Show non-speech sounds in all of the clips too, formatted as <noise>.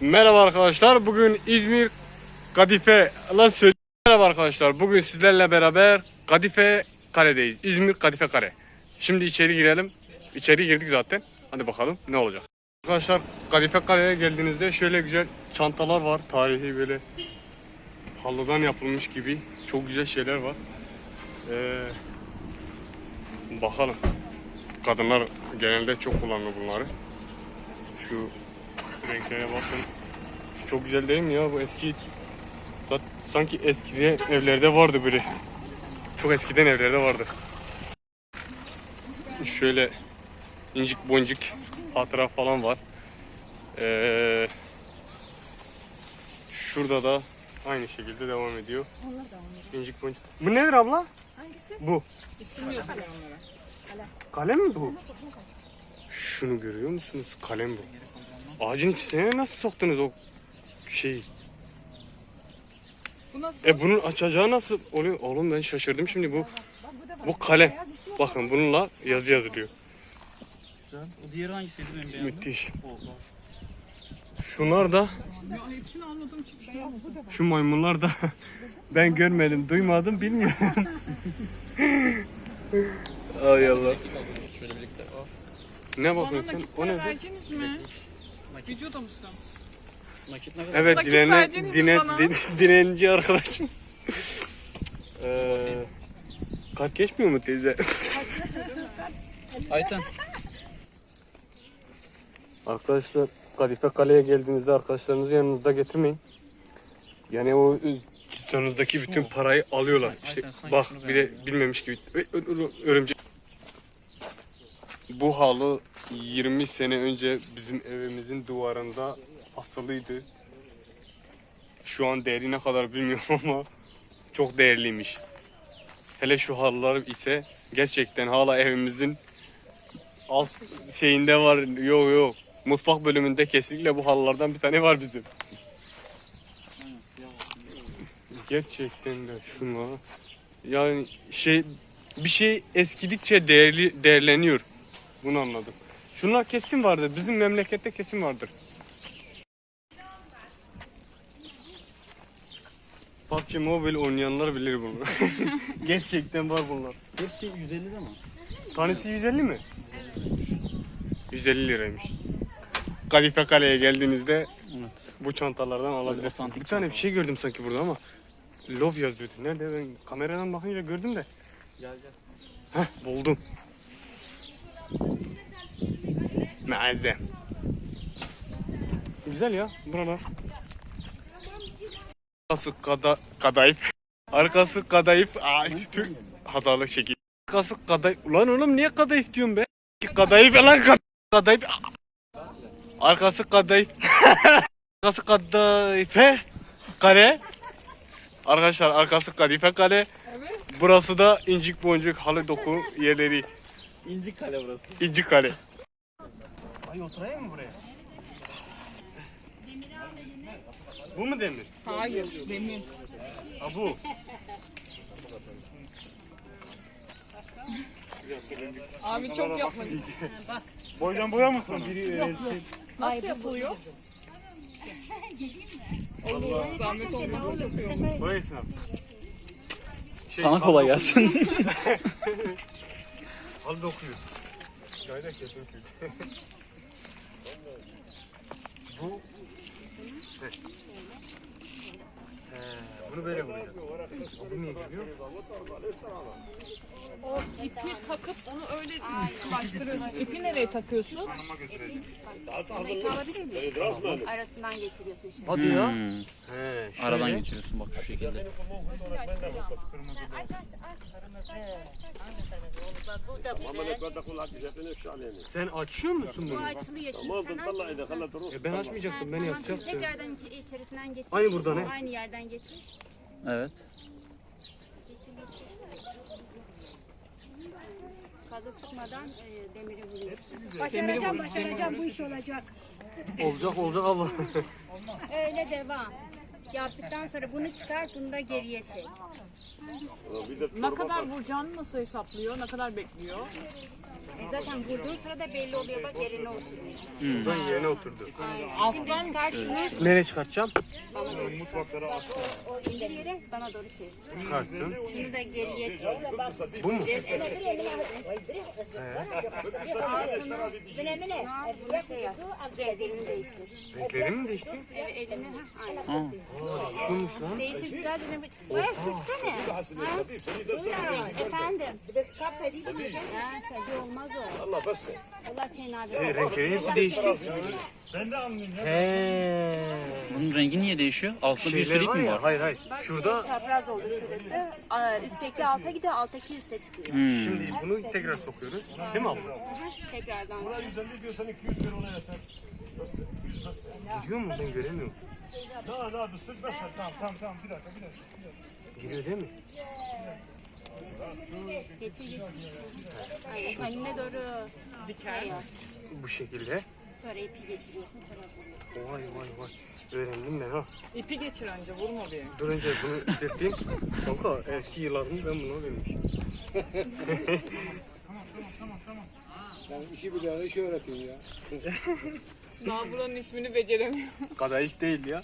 Merhaba arkadaşlar. Bugün İzmir Kadife lan. Merhaba arkadaşlar. Bugün sizlerle beraber Kadife Kale'deyiz. İzmir Kadife Kale. Şimdi içeri girelim. İçeri girdik zaten. Hadi bakalım ne olacak. Arkadaşlar Kadife Kale'ye geldiğinizde şöyle güzel çantalar var. Tarihi böyle halıdan yapılmış gibi çok güzel şeyler var. Ee, bakalım. Kadınlar genelde çok kullanıyor bunları. Şu renklere bakın. Şu çok güzel değil mi ya bu eski sanki eskide evlerde vardı böyle. Çok eskiden evlerde vardı. Şöyle incik boncuk hatıra falan var. Ee, şurada da aynı şekilde devam ediyor. İncik boncuk. Bu nedir abla? Hangisi? Bu. İsim. Kalem mi bu? Şunu görüyor musunuz? Kalem bu. Ağacın içine nasıl soktunuz o şeyi? Bu nasıl? E bunun açacağı nasıl oluyor? Oğlum ben şaşırdım şimdi bu. Bu kalem. Bakın bununla yazı yazılıyor. Güzel. O diğeri hangisiydi benim beğendim? Müthiş. O, o. Şunlar da Ya hepsini anladım çıkışta. şu maymunlar da <laughs> ben görmedim, duymadım, bilmiyorum. <laughs> Ay Allah. Şöyle birlikte. O. Ne bakıyorsun? nakit O para ne? vereceğiniz mi? Nakit, Videoda mısın? nakit ne kadar? Evet, Nakit dilene, vereceğiniz dine, bana. din- dinenci arkadaşım. <laughs> ee, kart geçmiyor mu teyze? Ayten. Arkadaşlar Kadife Kale'ye geldiğinizde arkadaşlarınızı yanınızda getirmeyin. Yani o cüzdanınızdaki bütün parayı alıyorlar. Sanki- İşte aynen, bak bir de bilmemiş gibi. Ö- ö- ö- Örümcek. Bu halı 20 sene önce bizim evimizin duvarında asılıydı. Şu an değeri ne kadar bilmiyorum <laughs> ama çok değerliymiş. Hele şu halılar ise gerçekten hala evimizin alt şeyinde var. Yok yok. Mutfak bölümünde kesinlikle bu halılardan bir tane var bizim. Gerçekten de şunlar. Yani şey bir şey eskidikçe değerli değerleniyor. Bunu anladım. Şunlar kesin vardır. Bizim memlekette kesin vardır. PUBG Mobile oynayanlar bilir bunu. <laughs> Gerçekten var bunlar. Hepsi 150 de mi? Tanesi 150 mi? 150 liraymış. Kadife Kale'ye geldiğinizde Evet. bu çantalardan alabilirsiniz. Bir tane bir şey gördüm sanki burada ama Love yazıyordu. Nerede ben kameradan bakınca gördüm de. Gel gel. Heh buldum. Meazem. Güzel ya buralar. Arkası kada, kadayıf. Arkası kadayıf. Aa, Türk hatalı şekil. Arkası kadayıf. Ulan oğlum niye kadayıf diyorum be? Kadayıf lan kad- kadayıf. Arkası kadayıf. arkası kadayıfe kare. Arkadaşlar arkası kadife kale. Evet. Burası da incik boncuk halı doku yerleri. İnci kale burası. İncik kale. Ay oturayım mı buraya? Bu mu demir? Hayır, demir. Ha bu. Abi çok yapmayın. Boydan boya mısın? Biri Nasıl yapılıyor? Olur, zahmet yapıyorum. boyasın abi. Sana kolay gelsin. Halı <laughs> dokuyor. Gayret kesin <laughs> Bu He. He, bunu böyle vuracağız. Bu niye geliyor? O ipi takıp onu öyle sıkılaştırıyorsun. İpi nereye takıyorsun? Onu alabilir miyim? Arasından geçiriyorsun şimdi. Hadi ya. He, şöyle. Aradan geçiriyorsun bak şu şekilde. Aç aç aç. Bak bu da güzel. Sen açıyor musun Bu bunu? açılıyor şimdi. Sen aç. E ben açmayacaktım ben şimdi tekrardan içerisinden geçir. Aynı buradan, he? Aynı yerden geçir. Evet. Fazla sıkmadan e, demiri vuruyorsun. Başaracağım, başaracağım bu iş olacak. Olacak olacak Allah. <laughs> Öyle devam. Yaptıktan sonra bunu çıkar, bunu da geriye çek. Ne kadar vuracağını nasıl hesaplıyor? Ne kadar bekliyor? E zaten vurduğun sırada belli oluyor bak yerine oturuyor. Şuradan yerine oturdu. Şimdi çıkar şunu. Nereye çıkartacağım? O indir yere bana doğru çevir. Çıkarttım. Şunu da geriye Bu mu? bunu şey. Elini değiştir. Renkleri mi değişti? Evet elini ha aynen. Aa, Şuymuş lan. Değiştir güzelce ne Baya. Ha? Buyurun efendim. Ya sende olmaz o. Allah bas. Allah senin abi. E, renkleri hepsi değişti. He. bunun rengi niye değişiyor? Altta bir sürü ip var mi var? Hayır hayır. Bak Şurada şey, çapraz oldu şurası. Aa, Üstteki alta gidiyor, alttaki üste çıkıyor. Hmm. şimdi bunu tekrar sokuyoruz. Değil mi abla? Tekrardan. Gidiyor mu? Ben göremiyorum. Daha daha dur sıkmasın. Tamam tamam tamam bir dakika bir dakika. Giriyor değil mi? Geçir geçir. Aynen haline doğru. Diker. Bu şekilde. Sonra ipi geçiriyorsun sonra vuruyorsun. Vay vay vay. Öğrendim ben ha. İpi geçir önce vurma bir. Dur önce bunu izleteyim. Kanka eski yıllarını ben buna vermişim. işi bir işi öğretiyor ya. Daha buranın ismini beceremiyor. Kadayıf değil ya.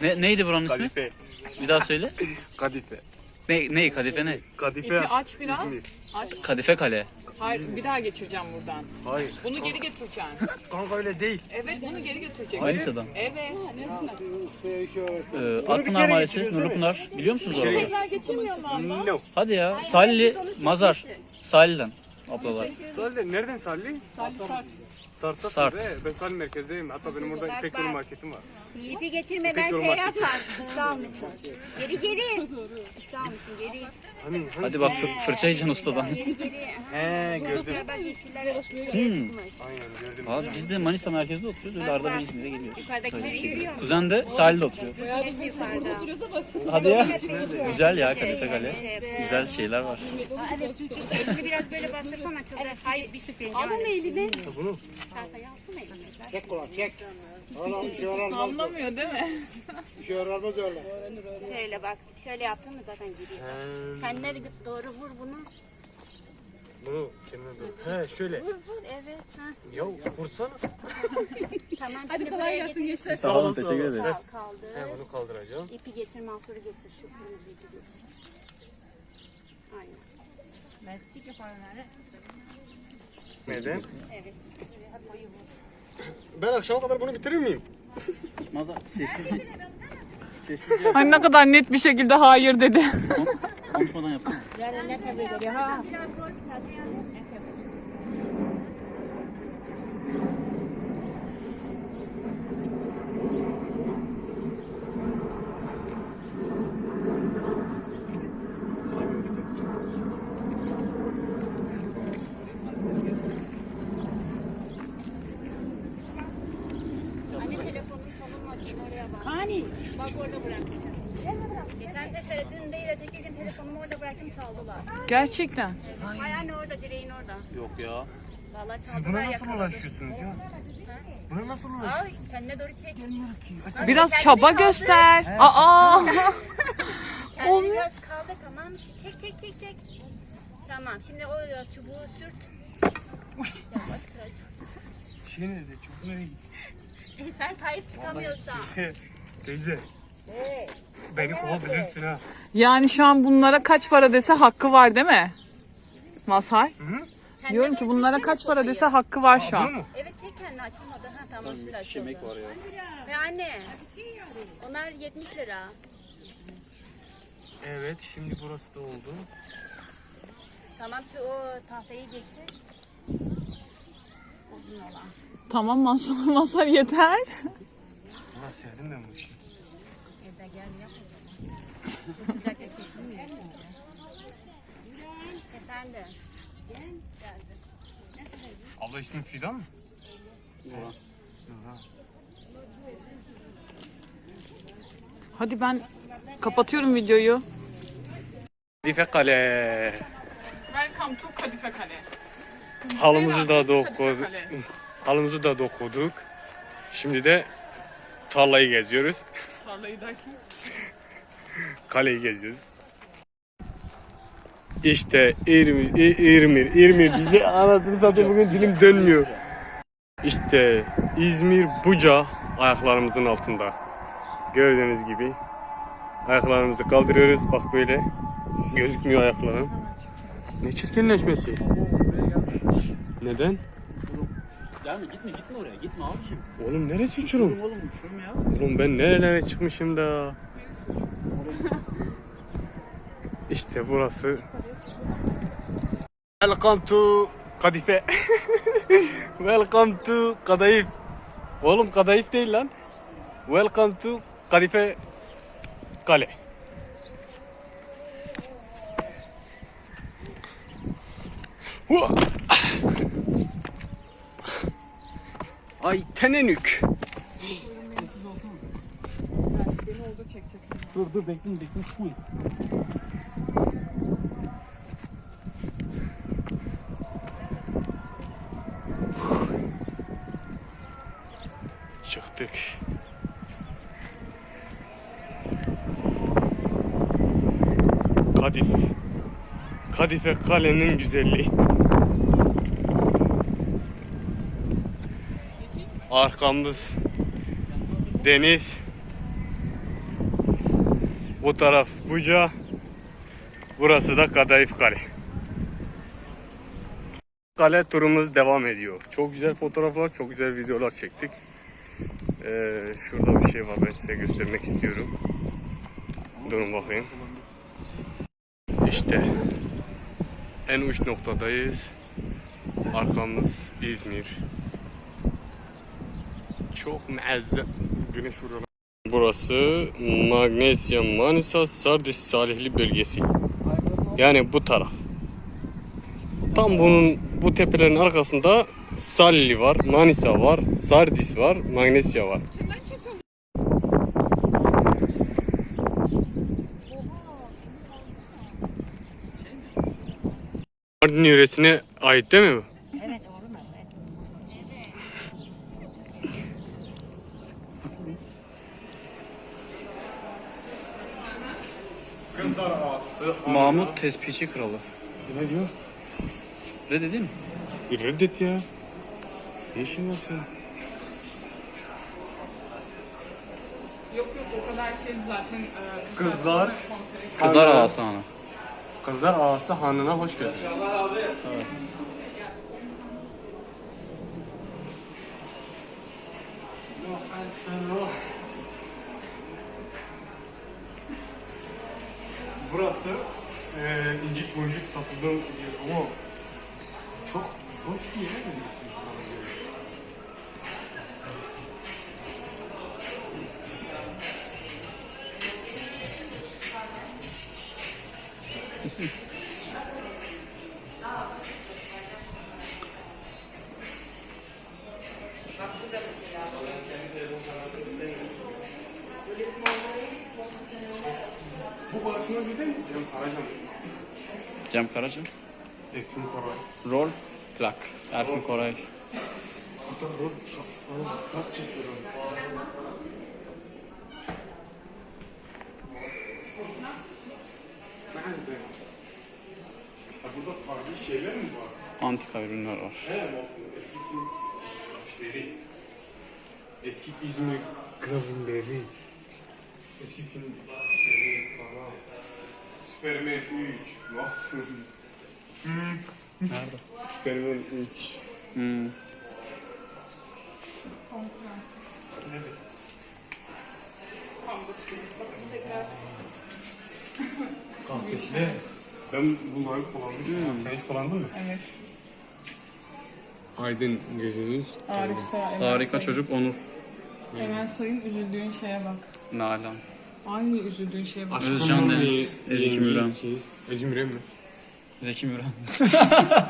Ne, neydi buranın ismi? Kadife. Bir daha söyle. Kadife. Ne, ne kadife ne? Kadife. İpi aç biraz. İzmir. Aç. Kadife kale. Hayır bir daha geçireceğim buradan. Hayır. Bunu geri götüreceksin. <laughs> Kanka öyle değil. Evet bunu geri götüreceksin. Manisa'dan. Evet. Öğretiyor. Ee, Akpınar Mahallesi, Nurlupınar. Biliyor musunuz orayı? Tekrar geçirmiyor mu abla? No. Hadi ya. Salli, Mazar. Sahilden. Ablalar. Salih nereden Salih? Salih Sarp. Sart'ta Sart. Be. Ben Salih merkezdeyim. Hatta benim orada İpek. Yolu marketim var. İpi geçirmeden İpek şey yolu yapma. Sağ mısın? Geri geri. Sağ mısın? Geri. Hani, hani Hadi bak fır, fırça yiyeceksin ustadan. Geri geri. He gördüm. Bak yeşiller Hmm. çıkmış. Aynen gördüm. Abi biz de Manisa merkezde oturuyoruz. Öyle arada bir İzmir'e geliyoruz. Yukarıdakileri görüyor musun? Kuzen de sahilde oturuyor. Hepsi yukarıda. Hadi ya. Güzel ya Kadife Kale. Güzel şeyler var. Elini biraz böyle bastırsan açılır. Hayır bir su pencere. Alın elini. Bunu. Çek kulak çek. Allah'ım bir şey öğrenmez. Anlamıyor değil mi? Bir şey öğrenmez öyle. Şöyle bak. Şöyle yaptın mı zaten giriyor. He, Kendine doğru vur bunu. bunu kendine doğru. He şöyle. Vur vur evet. Ha. Ya vursana. Tamam. Hadi kolay gelsin gençler. Sağ olun teşekkür ederiz. Kaldı. He bunu kaldıracağım. İpi geçir Mansur'u geçir. Şu kırmızı ipi geçir. Aynen. Yaparım öyle. Neden? Evet. Ben akşama kadar bunu bitirir miyim? Mazar sessizce. Sessizce Hani ne kadar net bir şekilde hayır dedi. konuşmadan yapsana. Biraz doğru tabii. Anne Bak orada bırakmışım. Geçen sefer dün değil öteki gün telefonumu orada bıraktım çaldılar. Gerçekten. Ay anne orada direğin orada. Yok ya. Valla Siz çaldılar buna nasıl yakaladı. ulaşıyorsunuz ya? Buna nasıl ulaşıyorsunuz? Al kendine doğru çek. Biraz çaba göster. Aa. <laughs> <laughs> Kendini biraz kaldır tamam mı? Çek çek çek çek. Tamam şimdi o çubuğu sürt. Yavaş kıracağım. Şey nerede? Çok nereye gitti? E, <laughs> sen sahip çıkamıyorsan. Teyze. Teyze. Beni kovabilirsin ha. Yani şu an bunlara kaç para dese hakkı var değil mi? Masay. Kendine Diyorum ki bunlara kaç para dese hakkı var şu an. Evet çek kendini açılmadı. Ha tamam şimdi Müthiş yemek var ya. Ve anne. Onlar 70 lira. Evet şimdi burası da oldu. Tamam şu o tahtayı geçir. Uzun olan. Tamam Mansur <laughs> Masar yeter. Ulan sevdim ben bu işi. Evde gel yap o zaman. Sıcakta çekilmiyor çünkü. Efendim. Geldi. Abla ismin Fidan mı? Hadi ben kapatıyorum videoyu. Kadife Kale. Welcome to Kadife Kale. Halımızı da dokuduk. Halımızı da dokuduk. Şimdi de tarlayı geziyoruz. Tarlayı derken. Kaleyi geziyoruz. İşte İrmir, İrmir, İrmir. diye <laughs> Anasını satayım bugün dilim dönmüyor. İşte İzmir Buca ayaklarımızın altında. Gördüğünüz gibi ayaklarımızı kaldırıyoruz. Bak böyle gözükmüyor ayaklarım. Ne çirkinleşmesi? Neden? Gelme gitme gitme oraya gitme abiciğim. Oğlum neresi uçurum? Oğlum uçurum ya. Oğlum ben nerelere çıkmışım da. <laughs> İşte burası. Welcome to Kadife. <laughs> Welcome to Kadayıf. Oğlum Kadayıf değil lan. Welcome to Kadife Kale. Hua! Ay tenenük. Dur dur bekleyin bekleyin çıkmayın. Çıktık. Kadife. Kadife kalenin güzelliği. Arkamız deniz. Bu taraf Buca. Burası da Kadayıf Kale. Kale turumuz devam ediyor. Çok güzel fotoğraflar, çok güzel videolar çektik. Ee, şurada bir şey var ben size göstermek istiyorum. Durun bakayım. İşte en uç noktadayız. Arkamız İzmir. Çok muazzam. Güneş vuruyor. Burası Magnesya Manisa Sardis Salihli bölgesi. Yani bu taraf. Tam bunun bu tepelerin arkasında Salihli var, Manisa var, Sardis var, Magnesya var. Mardin yöresine ait değil mi bu? Evet doğru mu? Evet. Kızlar ağası. Mahmut Tespiçi Kralı. Ne diyor? Ne dedim? Bir reddet ya. Ne işin var senin? Yok yok o kadar şey zaten. e, Kızlar. konsere- Kızlar Ağası Hanı. Kızlar ağası hanına hoş geldin. Burası eee incik boncuk satıldığım yer ama çok hoş bir yer mi diyorsunuz? Cem Karaca. Ekim Koray. Rol. Plak. Erkin Koray. Da rol. Nerede? Ha burada tarzı şeyler mi var? Antika ürünler var. He, eski film işleri. Eski İzmir gravinleri. Eski film işleri. Superman 3. Nasıl? Nerede? Superman 3. Hmm. Kasetli. Ben bunları kullanmışım. Sen hiç kullandın mı? Evet. Aydın gözünüz. Harika. Harika çocuk Onur. Hemen sayın üzüldüğün şeye bak. Nalan. Ay üzüldüğün şeye bak. Özcan Deniz, Ezgi Müren. Ezgi Müren mi? Zeki Müren. <laughs>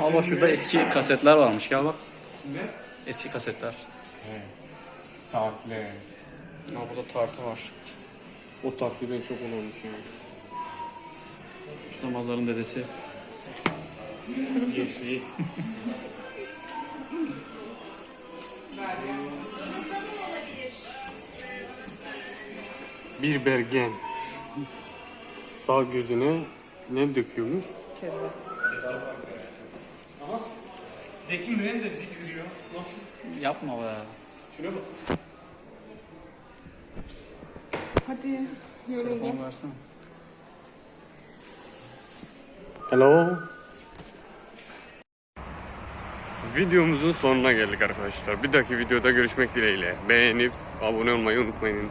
Ama şurada eski kasetler varmış. Gel bak. Ne? Eski kasetler. Saatler. Ha burada tartı var. O tartıyı ben çok kullanmışım. Şurada Mazar'ın dedesi. Gençliği. <laughs> Bir bergen. Sağ gözüne ne döküyormuş? Zeki Müren de bizi görüyor. Nasıl? Yapma be. Şuna bak. Hadi yoruldum. Telefon versene. Hello. Videomuzun sonuna geldik arkadaşlar. Bir dahaki videoda görüşmek dileğiyle. Beğenip abone olmayı unutmayın.